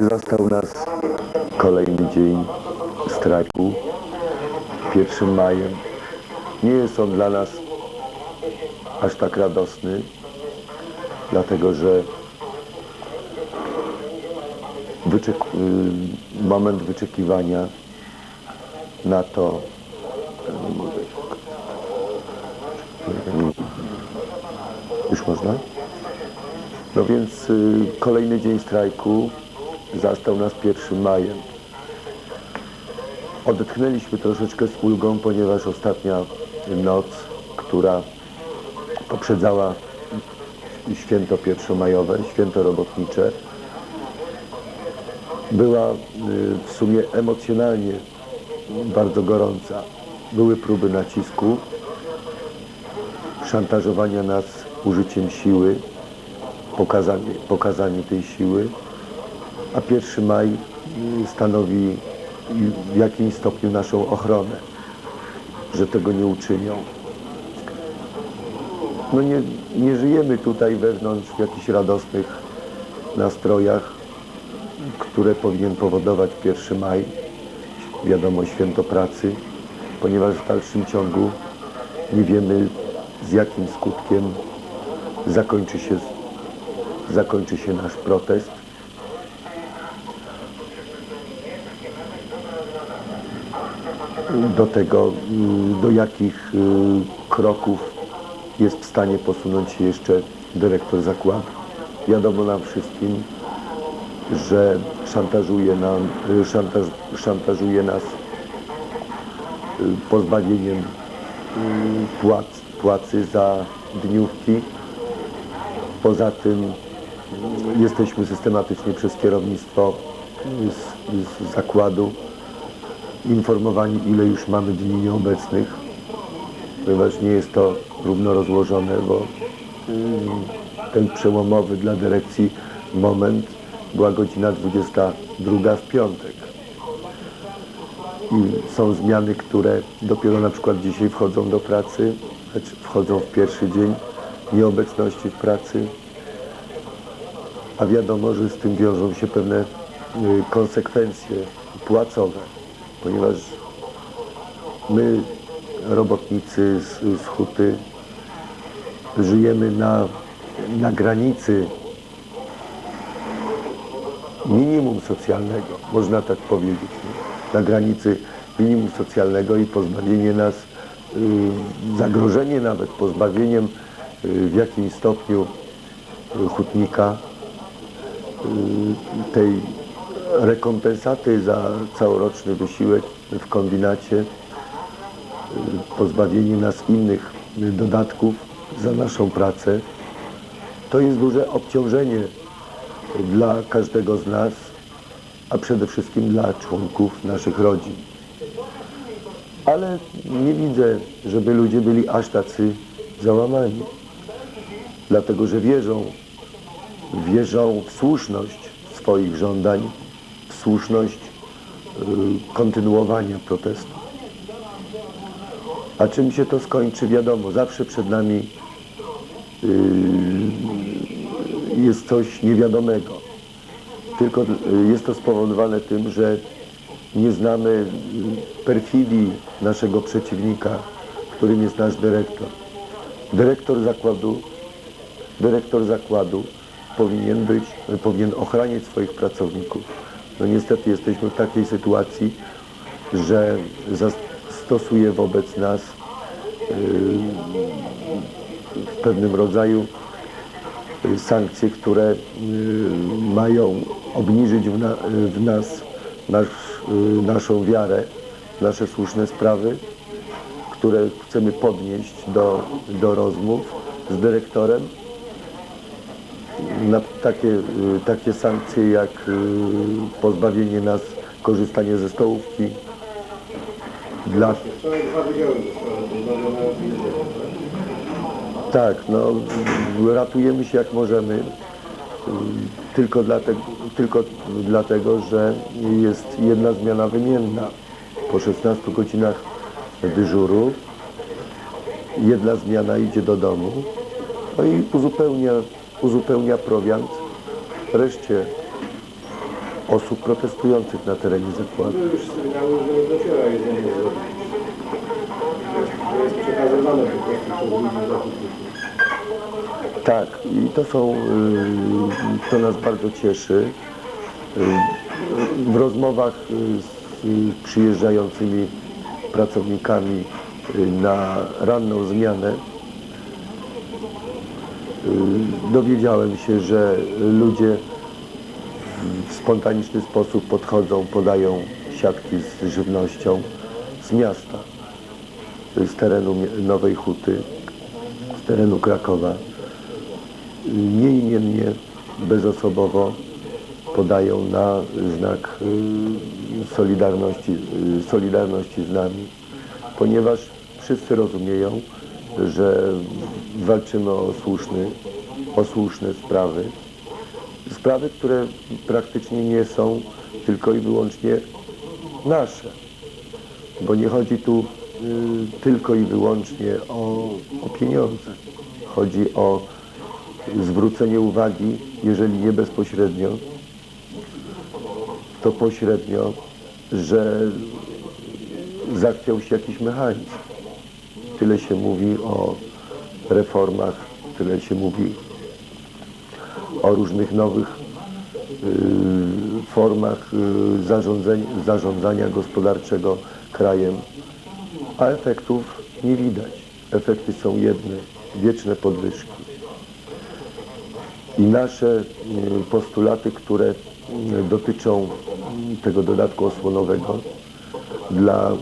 Zastał nas kolejny dzień strajku, 1 majem. Nie jest on dla nas aż tak radosny, dlatego że wyczek- y, moment wyczekiwania na to, już można? No więc y, kolejny dzień strajku zastał nas 1 majem. Odetchnęliśmy troszeczkę z ulgą, ponieważ ostatnia noc, która poprzedzała święto pierwszomajowe, święto robotnicze, była y, w sumie emocjonalnie bardzo gorąca. Były próby nacisku, szantażowania nas użyciem siły, pokazanie, pokazanie tej siły, a 1 maj stanowi w jakimś stopniu naszą ochronę, że tego nie uczynią. No nie, nie żyjemy tutaj wewnątrz w jakichś radosnych nastrojach, które powinien powodować 1 maj, wiadomo, święto pracy, ponieważ w dalszym ciągu nie wiemy z jakim skutkiem zakończy się, zakończy się nasz protest. Do tego, y, do jakich y, kroków jest w stanie posunąć się jeszcze dyrektor zakładu. Wiadomo nam wszystkim, że szantażuje, nam, y, szantaż, szantażuje nas y, pozbawieniem płac, płacy za dniówki. Poza tym jesteśmy systematycznie przez kierownictwo z, z zakładu informowani, ile już mamy dni nieobecnych, ponieważ nie jest to równo rozłożone, bo mm, ten przełomowy dla dyrekcji moment była godzina 22 w piątek. I są zmiany, które dopiero na przykład dzisiaj wchodzą do pracy, znaczy wchodzą w pierwszy dzień nieobecności w pracy, a wiadomo, że z tym wiążą się pewne y, konsekwencje płacowe, ponieważ my, robotnicy z, z huty, żyjemy na, na granicy minimum socjalnego, można tak powiedzieć, nie? na granicy minimum socjalnego i pozbawienie nas, y, zagrożenie nawet pozbawieniem y, w jakimś stopniu hutnika y, tej rekompensaty za całoroczny wysiłek w kombinacie, y, pozbawienie nas innych dodatków za naszą pracę, to jest duże obciążenie dla każdego z nas, a przede wszystkim dla członków naszych rodzin. Ale nie widzę, żeby ludzie byli aż tacy załamani, dlatego że wierzą, wierzą w słuszność swoich żądań, słuszność y, kontynuowania protestu. A czym się to skończy, wiadomo, zawsze przed nami y, jest coś niewiadomego. Tylko y, jest to spowodowane tym, że nie znamy perfidii naszego przeciwnika, którym jest nasz dyrektor. Dyrektor zakładu, dyrektor zakładu powinien być, powinien ochraniać swoich pracowników. No niestety jesteśmy w takiej sytuacji, że zastosuje wobec nas yy, w pewnym rodzaju y, sankcje, które y, mają obniżyć w, na, w nas nasz, naszą wiarę, nasze słuszne sprawy, które chcemy podnieść do, do rozmów z dyrektorem. Na takie, y, takie sankcje jak y, pozbawienie nas korzystania ze stołówki dla tak? Tak, no ratujemy się jak możemy. y, Tylko dlatego, tylko dlatego, że jest jedna zmiana wymienna. Po 16 godzinach dyżuru jedna zmiana idzie do domu no i uzupełnia, uzupełnia prowiant. Reszcie osób protestujących na terenie zakładu. To już sygnały, że nie dociera jedzenie. To jest przekazywane po prostu przez ludzi. Tak, i to są, y, to nas bardzo cieszy. Y, W rozmowach y, z przyjeżdżającymi pracownikami na ranną zmianę dowiedziałem się, że ludzie w spontaniczny sposób podchodzą, podają siatki z żywnością z miasta, y, z terenu Nowej Huty, z terenu Krakowa. Nieimiennie, bezosobowo podają na znak y, solidarności, y, solidarności z nami, ponieważ wszyscy rozumieją, że walczymy o, słuszny, o słuszne sprawy. Sprawy, które praktycznie nie są tylko i wyłącznie nasze, bo nie chodzi tu y, tylko i wyłącznie o, o pieniądze. Chodzi o zwrócenie uwagi, jeżeli nie bezpośrednio, to pośrednio, że zachwiał się jakiś mechanizm. Tyle się mówi o reformach, tyle się mówi o różnych nowych y, formach y, zarządzania, gospodarczego krajem, a efektów nie widać. Efekty są jedne, wieczne podwyżki. I nasze y, postulaty, które dotyczą tego dodatku osłonowego dla,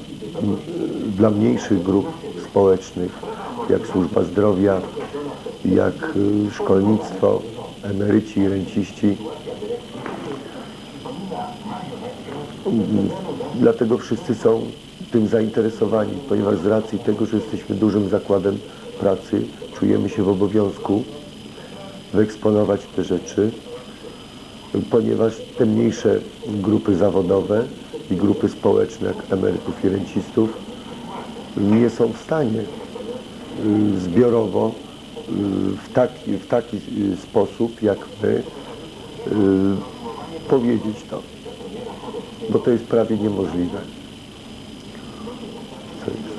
dla mniejszych grup społecznych, jak służba zdrowia, jak y, szkolnictwo, emeryci i renciści. Dlatego wszyscy są tym zainteresowani, ponieważ z racji tego, że jesteśmy dużym zakładem pracy, czujemy się w obowiązku wyeksponować te rzeczy, ponieważ te mniejsze grupy zawodowe i grupy społeczne, jak emerytów i rencistów, nie są w stanie y, zbiorowo y, w taki, w taki y, sposób, jak my, powiedzieć to, bo to jest prawie niemożliwe. Co jest?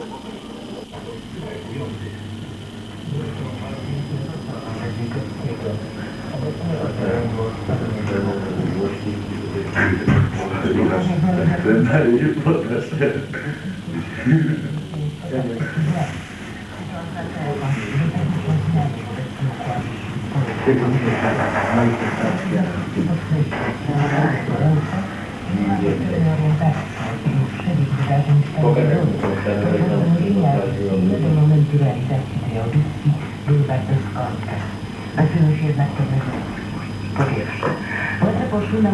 Do momentu realizacji tej audycji były bardzo. Zaczęło się jednak pewne zamieszki. Po pierwsze, władze poszły na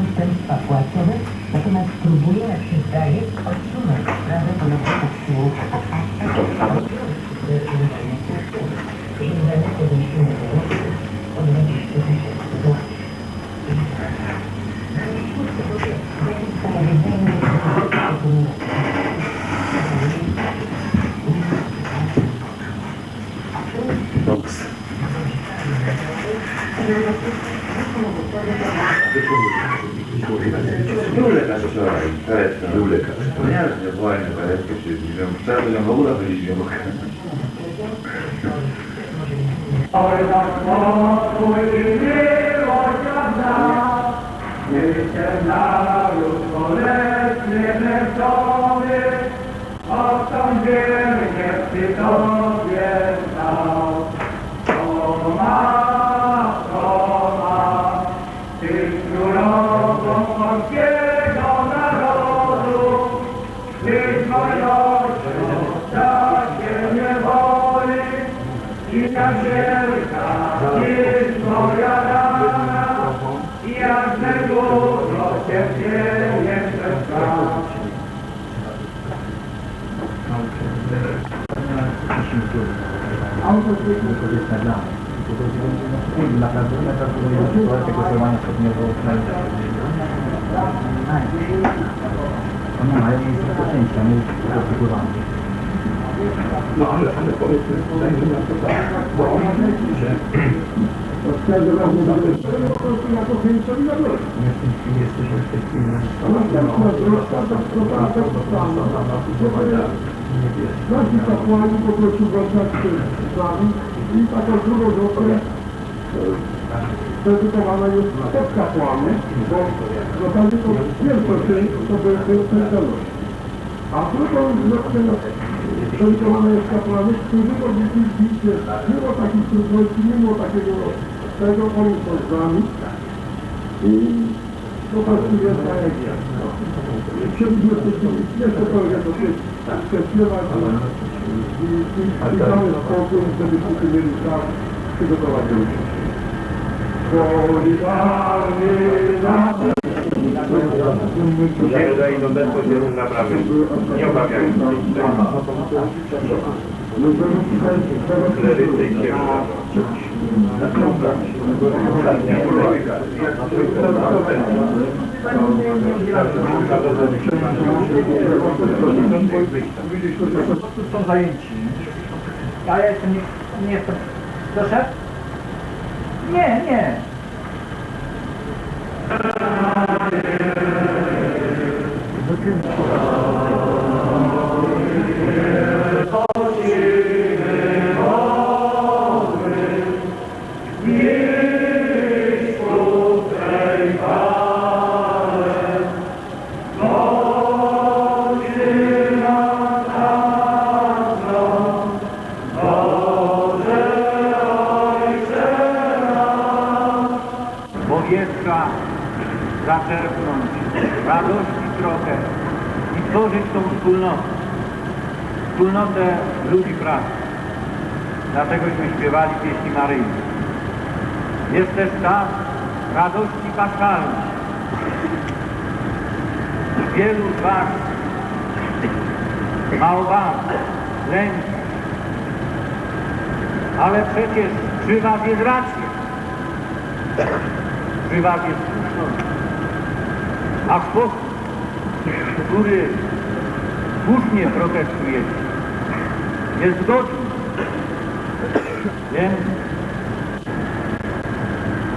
korzystne dla mnie. I naprawdę naprawdę sytuacja głosowania przedmiotu No nie ma, jest rozpoczęcia, nie jest rozpływanie. No ale, ale powiedzmy, dajmy na to tak, bo że W każdym razie mamy po prostu chęć solidarności. Nie w tej chwili jesteśmy w tej chwili na Następna droga to sprawa tak samo. Nasi kapłani poprosił kontakty z nami i taką drugą grupę dedykowana jest pod kapłany, bo zasadzie to pierwsza część to były solidarności. A drugą grupę dedykowana jest kapłany, którzy oczywiście mimo takich trudności, mimo takiego tego, oni są z nami i prostu jest tak jak. Chcieliśmy jeszcze trochę to się prześpiewać i, cały spokój, żebyśmy mieli czas przygotować się. Solidarny Księża idą bezpośrednio na. Nie obawiają się. Klerycy i księża. są zajęci. A ja jeszcze nie, nie jestem. Proszę? Nie, nie. Dlategośmy śpiewali pieśni Maryjne. Jest też czas radości paschalnej. Wielu z Was ma obawy, ale przecież przy Was jest racja przy was jest słuszność. A sposób, który słusznie protestujecie, jest zgodny. Więc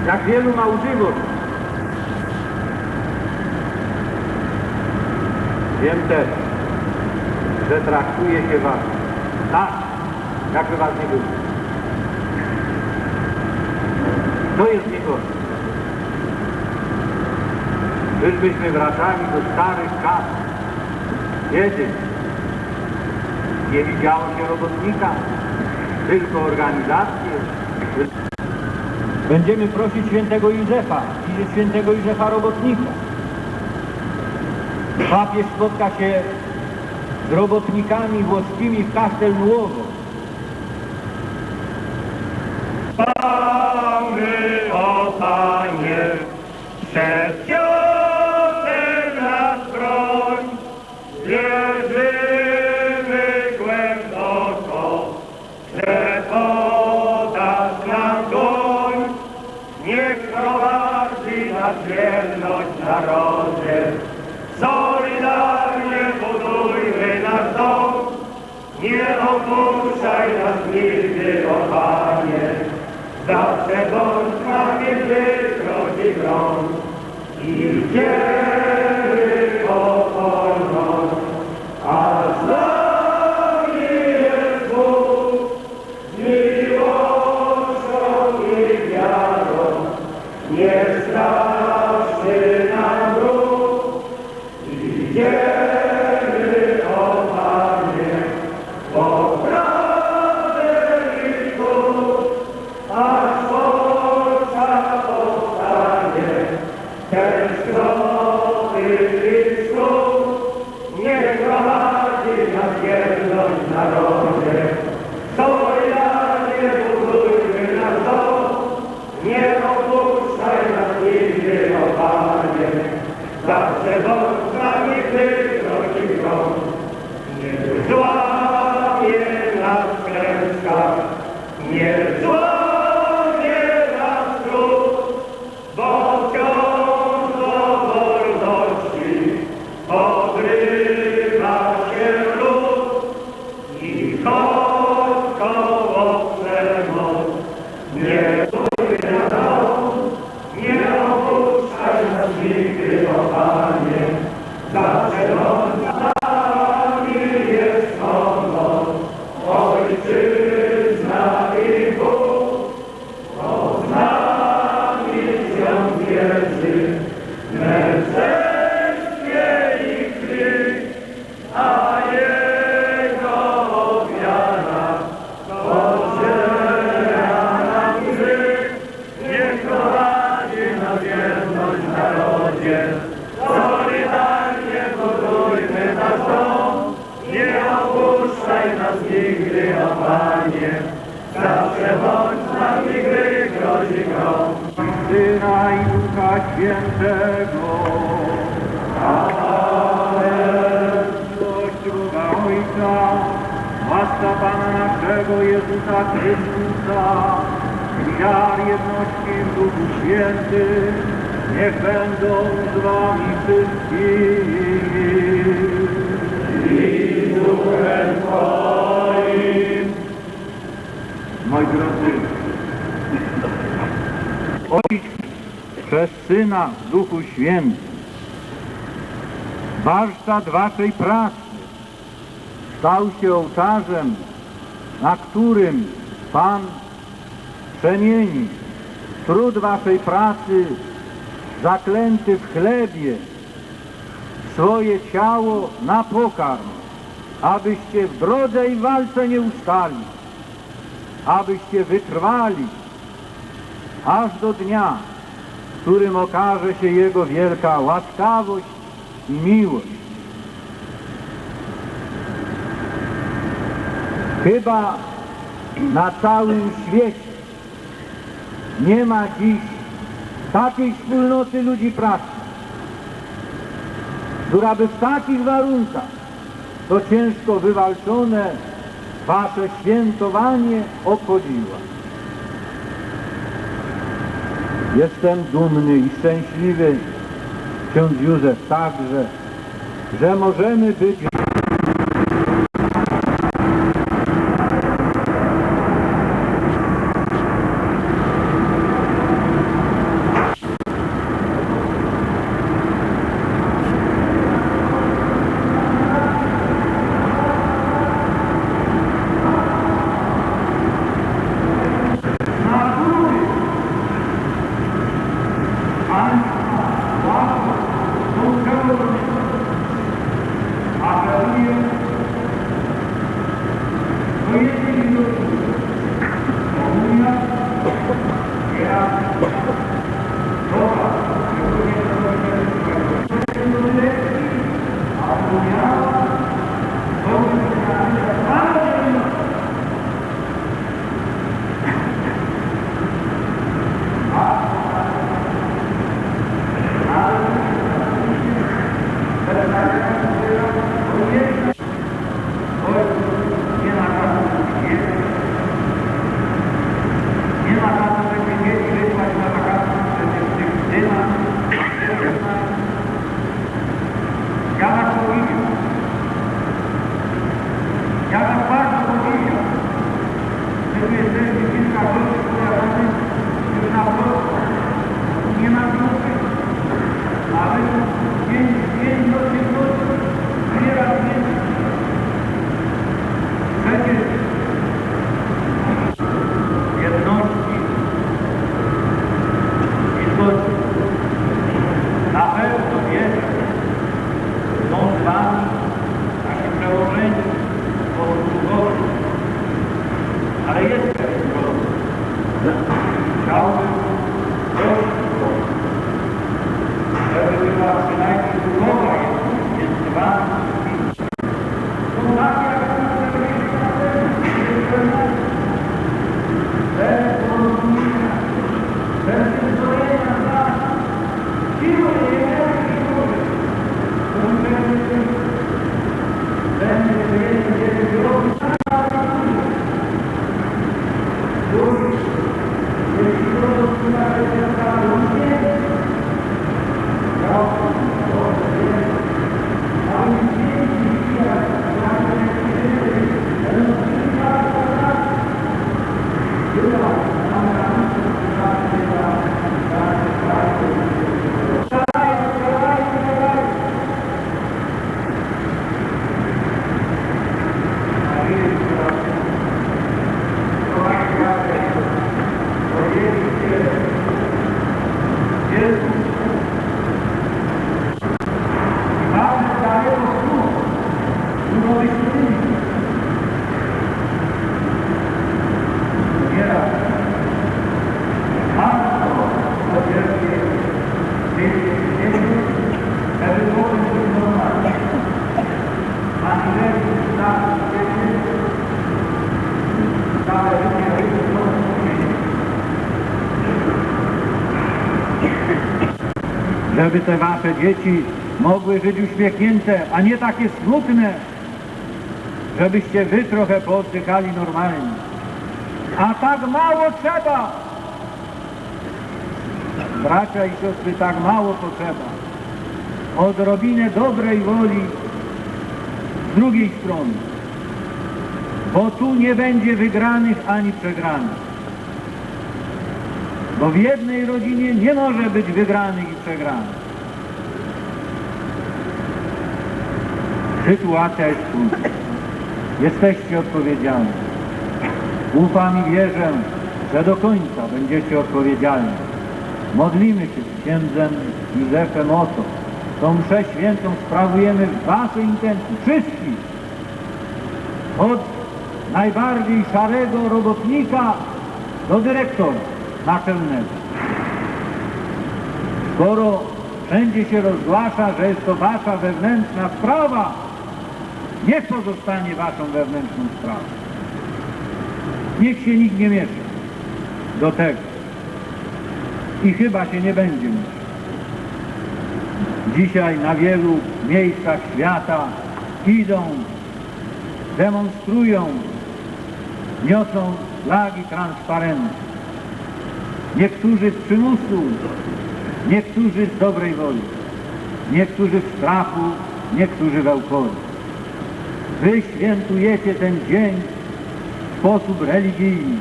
jak wielu małżywot, wiem też, że traktuje się was tak, jakby was nie było. To jest niegodne. Czyżbyśmy wracali do starych czasów, kiedy? Nie widziało się robotnika, tylko organizację. Będziemy prosić świętego Józefa i świętego Józefa Robotnika. Papież spotka się z robotnikami włoskimi w Castel opuszczaj nas nigdy, o Panie, zawsze bądź z nami wykroczy grom. Idziemy po a z nami jest Bóg, z miłością i wiarą, nie straszy nam wróg. Idziemy, Chrystusa, i dar jedności w Duchu Świętym, niech będą z Wami wszystkimi. I z Duchem Twoim. Moi drodzy, Ojciec przez Syna w Duchu Świętym. Warsztat waszej pracy stał się ołtarzem, na którym Pan przemieni trud waszej pracy zaklęty w chlebie swoje ciało na pokarm, abyście w drodze i walce nie ustali, abyście wytrwali aż do dnia, w którym okaże się Jego wielka łaskawość i miłość. Chyba na całym świecie nie ma dziś takiej wspólnoty ludzi pracy, która by w takich warunkach to ciężko wywalczone wasze świętowanie obchodziła. Jestem dumny i szczęśliwy, ksiądz Józef także, że możemy być Deus. Żeby te wasze dzieci mogły żyć uśmiechnięte, a nie takie smutne, żebyście wy trochę pooddychali normalnie. A tak mało trzeba! Bracia i siostry, tak mało potrzeba. Odrobinę dobrej woli z drugiej strony. Bo tu nie będzie wygranych ani przegranych. Bo w jednej rodzinie nie może być wygranych i przegranych. Sytuacja jest trudna. Jesteście odpowiedzialni. Ufam i wierzę, że do końca będziecie odpowiedzialni. Modlimy się z księdzem Józefem o to. Tą mszę świętą sprawujemy w waszej intencji, wszystkich. Od najbardziej szarego robotnika do dyrektora naczelnego. Skoro wszędzie się rozgłasza, że jest to wasza wewnętrzna sprawa, niech pozostanie waszą wewnętrzną sprawą. Niech się nikt nie miesza do tego. I chyba się nie będzie mieszał. Dzisiaj na wielu miejscach świata idą, demonstrują, niosą flagi transparentne. Niektórzy z przymusu, niektórzy z dobrej woli, niektórzy w strachu, niektórzy w euforii. Wy świętujecie ten dzień w sposób religijny.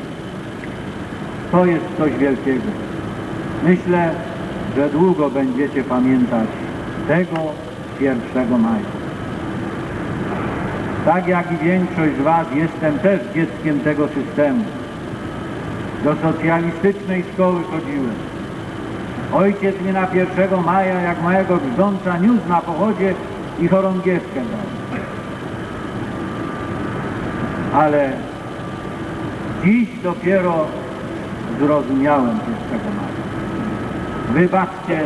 To jest coś wielkiego. Myślę, że długo będziecie pamiętać tego 1 maja. Tak jak i większość z Was jestem też dzieckiem tego systemu. Do socjalistycznej szkoły chodziłem. Ojciec mnie na 1 maja jak małego grząca niósł na pochodzie i chorągiewkę dał. Ale dziś dopiero zrozumiałem 1 maja. Wybaczcie,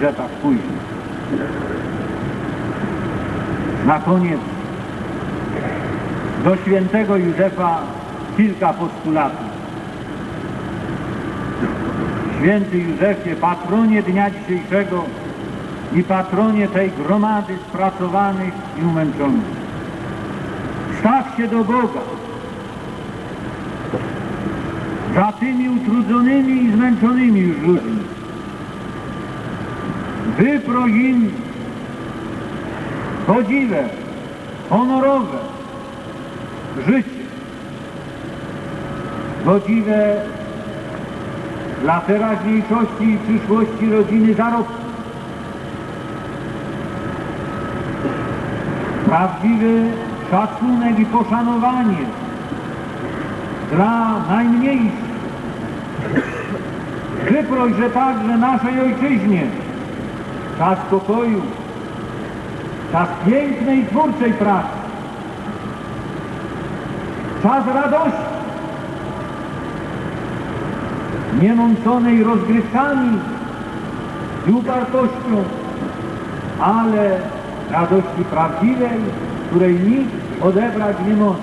że tak późno. Na koniec do świętego Józefa kilka postulatów. Święty Józefie, patronie dnia dzisiejszego i patronie tej gromady spracowanych i umęczonych. Staw się do Boga za tymi utrudzonymi i zmęczonymi już ludźmi. Wyproś im godziwe, honorowe życie. Godziwe dla teraźniejszości i przyszłości rodziny zarobki. Prawdziwy szacunek i poszanowanie dla najmniejszych. Wyproś, że także naszej ojczyźnie czas pokoju, czas pięknej twórczej pracy, czas radości, niemąconej rozgrywkami i upartością, ale radości prawdziwej, której nikt odebrać nie może.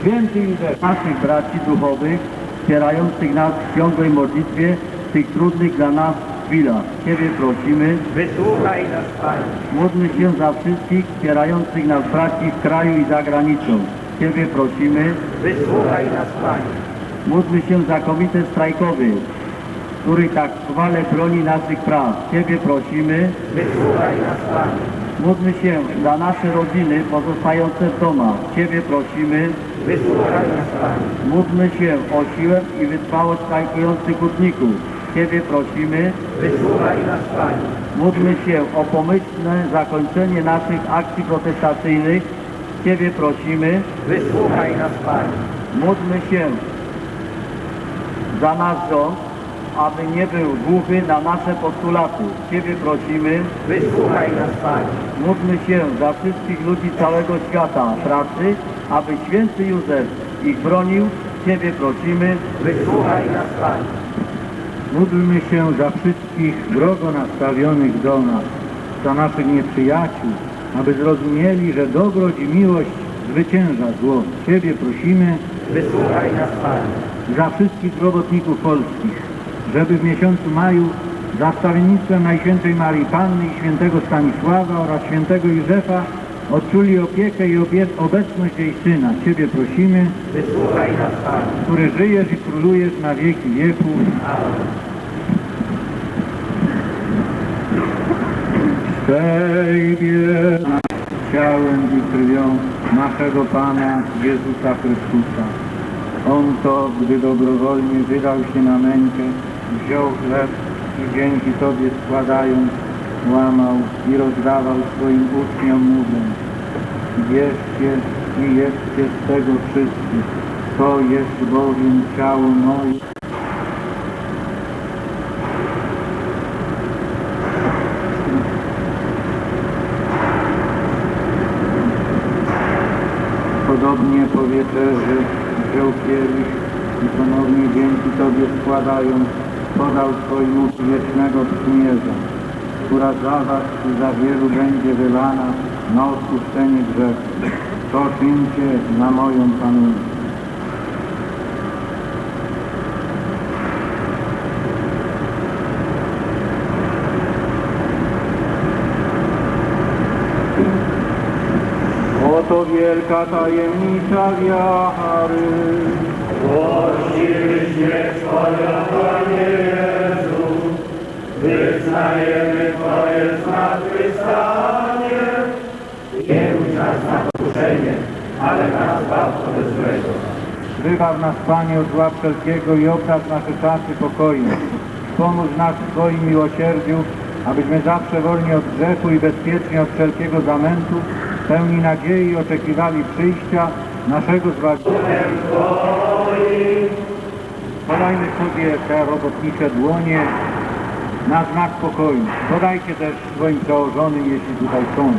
Święty Józef, naszych braci duchowych, wspierających nas w ciągłej modlitwie w tych trudnych dla nas chwilach. Ciebie prosimy, Wysłuchaj nas, Panie. módlmy się za wszystkich wspierających nas braci w kraju i za granicą. Ciebie prosimy, Wysłuchaj nas, Panie. Módlmy się za komitet strajkowy, który tak chwale broni naszych praw. Ciebie prosimy, Wysłuchaj nas, Panie. módlmy się za nasze rodziny pozostające w domach. Ciebie prosimy, Wysłuchaj nas, Panie. módlmy się o siłę i wytrwałość strajkujących hutników. Ciebie prosimy, Wysłuchaj nas, Panie. módlmy się o pomyślne zakończenie naszych akcji protestacyjnych. Ciebie prosimy, Wysłuchaj nas, Panie. módlmy się za nasz rząd, aby nie był głuchy na nasze postulaty. Ciebie prosimy, Wysłuchaj nas, Panie. módlmy się za wszystkich ludzi całego świata pracy, aby święty Józef ich bronił. Ciebie prosimy, Wysłuchaj nas, Panie. módlmy się za wszystkich wrogo nastawionych do nas, za naszych nieprzyjaciół, aby zrozumieli, że dobroć i miłość zwycięża zło. Ciebie prosimy, Wysłuchaj nas, Panie. Za wszystkich robotników polskich, żeby w miesiącu maju za wstawiennictwem Najświętszej Marii Panny i świętego Stanisława oraz świętego Józefa odczuli opiekę i obecność jej Syna. Ciebie prosimy, Wysłuchaj nas, który żyjesz i królujesz na wieki wieków. Przejdzie ciałem i krwią naszego Pana Jezusa Chrystusa. On to, gdy dobrowolnie wydał się na mękę, wziął chleb i dzięki Tobie składając, łamał i rozdawał swoim uczniom mówiąc Bierzcie i jedzcie z tego wszyscy, to jest bowiem ciało moje. Podobnie po wieczerzy wziął kielich i ponownie dzięki Tobie składając, podał swoim wiecznego przymierza, która za Was i za wielu będzie wylana na odpuszczenie grzechu. To czyńcie na moją pamięć. Wielka tajemnica wiary. Głosimy śmierć Twoją, Panie Jezu, wyznajemy Twoje zmartwychwstanie. Nie bój nas na pokuszenie, ale nas zbaw od złego. Wybaw nas, Panie, od zła wszelkiego i obdarz nasze czasy pokoju. Pomóż nas w Twoim miłosierdziu, abyśmy zawsze wolni od grzechu i bezpieczni od wszelkiego zamętu, pełni nadziei oczekiwali przyjścia naszego Zbawiciela. Podajmy sobie te robotnicze dłonie na znak pokoju. Podajcie też swoim przełożonym, jeśli tutaj są.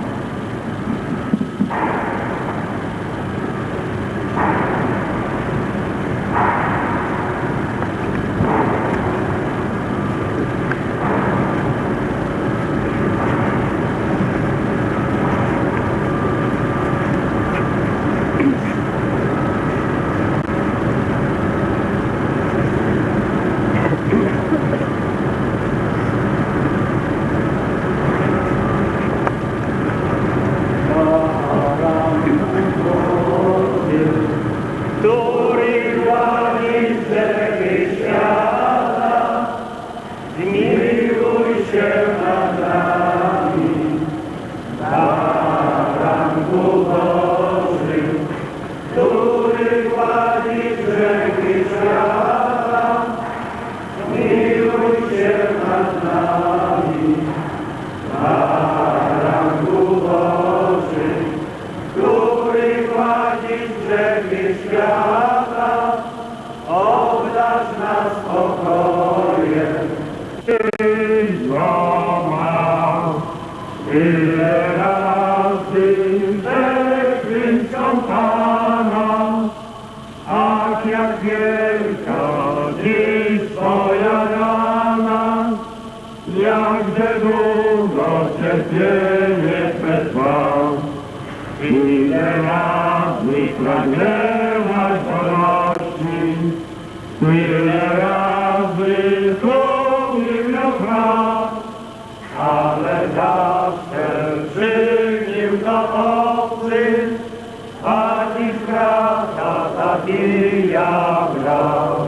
i ja brat,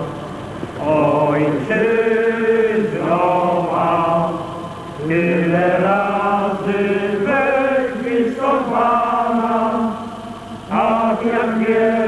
ojczyzno ma, tyle razy weź blisko Pana, tak jak wiele